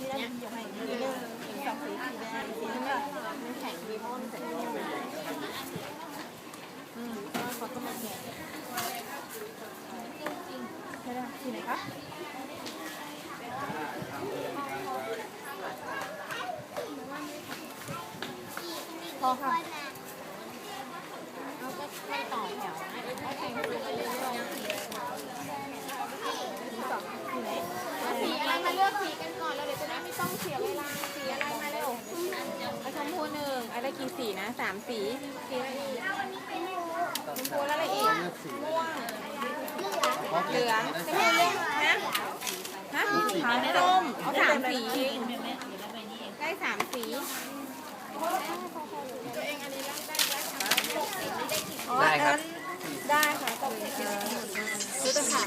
ที่ได้ยินยกให้สีหนึ่งสองสีสีแดงสีน้ำเงินมันแข็งดีเพราะมันใส่แก้วอืมก็เขาก็มาแกะใช่ได้สีไหนคะพอค่ะ เราก็ไม่ต่อแถวนะให้แต่งตัวไปเรื่อย สีสองสีไหน ๆสีอะไรมา เลือกสีกันก่อนแล้วเดี๋ยวจะได้ไม่ต้องเสียเวลาสีอะไรมาเร็วเอาชมพูหนึ่งอะไรกี่สีนะสามสีสีอะไรอีกชมพูแล้วอะไรอีกม่วงเหลืองชมพูเหลืองนะฮะส้มเอาสามสีเองได้สามสีตัวเองอันนี้ได้ได้ได้สามสีได้กี่อ๋อได้ครับอันนั้นได้ค่ะต้องซื้อตะขาบ